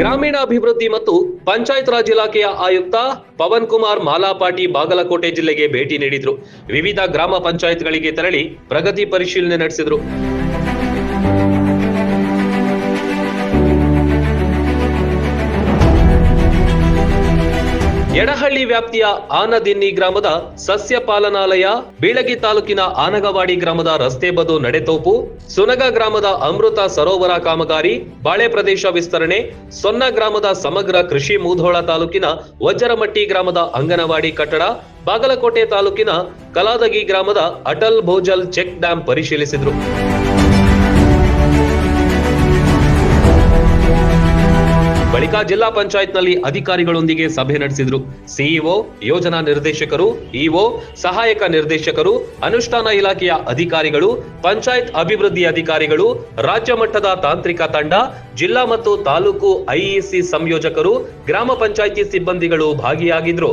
ಗ್ರಾಮೀಣಾಭಿವೃದ್ಧಿ ಮತ್ತು ಪಂಚಾಯತ್ ರಾಜ್ ಇಲಾಖೆಯ ಆಯುಕ್ತ ಪವನ್ ಕುಮಾರ್ ಮಾಲಾಪಾಟಿ ಬಾಗಲಕೋಟೆ ಜಿಲ್ಲೆಗೆ ಭೇಟಿ ನೀಡಿದ್ರು. ವಿವಿಧ ಗ್ರಾಮ ಪಂಚಾಯತ್ಗಳಿಗೆ ತೆರಳಿ ಪ್ರಗತಿ ಪರಿಶೀಲನೆ ನಡೆಸಿದ್ರು. ಎಡಹಳ್ಳಿ ವ್ಯಾಪ್ತಿಯ ಆನದಿನ್ನಿ ಗ್ರಾಮದ ಸಸ್ಯ ಪಾಲನಾಲಯ ಬೀಳಗಿ ತಾಲೂಕಿನ ಆನಗವಾಡಿ ಗ್ರಾಮದ ರಸ್ತೆ ಬದು ನಡೆತೋಪು, ಸುನಗ ಗ್ರಾಮದ ಅಮೃತ ಸರೋವರ ಕಾಮಗಾರಿ, ಬಾಳೆ ಪ್ರದೇಶ ವಿಸ್ತರಣೆ, ಸೊನ್ನ ಗ್ರಾಮದ ಸಮಗ್ರ ಕೃಷಿ ಮೂಧೋಳ ತಾಲೂಕಿನ ವಜ್ರಮಟ್ಟಿ ಗ್ರಾಮದ ಅಂಗನವಾಡಿ ಕಟ್ಟಡ, ಬಾಗಲಕೋಟೆ ತಾಲೂಕಿನ ಕಲಾದಗಿ ಗ್ರಾಮದ ಅಟಲ್ ಭೋಜಲ್ ಚೆಕ್ ಡ್ಯಾಂ ಪರಿಶೀಲಿಸಿದ್ರು. ಬಳಿಕ ಜಿಲ್ಲಾ ಪಂಚಾಯತ್ನಲ್ಲಿ ಅಧಿಕಾರಿಗಳೊಂದಿಗೆ ಸಭೆ ನಡೆಸಿದ್ರು. ಸಿಇಒ, ಯೋಜನಾ ನಿರ್ದೇಶಕರು, ಇಒ, ಸಹಾಯಕ ನಿರ್ದೇಶಕರು, ಅನುಷ್ಠಾನ ಇಲಾಖೆಯ ಅಧಿಕಾರಿಗಳು, ಪಂಚಾಯತ್ ಅಭಿವೃದ್ಧಿ ಅಧಿಕಾರಿಗಳು, ರಾಜ್ಯ ಮಟ್ಟದ ತಾಂತ್ರಿಕ ತಂಡ, ಜಿಲ್ಲಾ ಮತ್ತು ತಾಲೂಕು ಐಇಸಿ ಸಂಯೋಜಕರು, ಗ್ರಾಮ ಪಂಚಾಯಿತಿ ಸಿಬ್ಬಂದಿಗಳು ಭಾಗಿಯಾಗಿದ್ರು.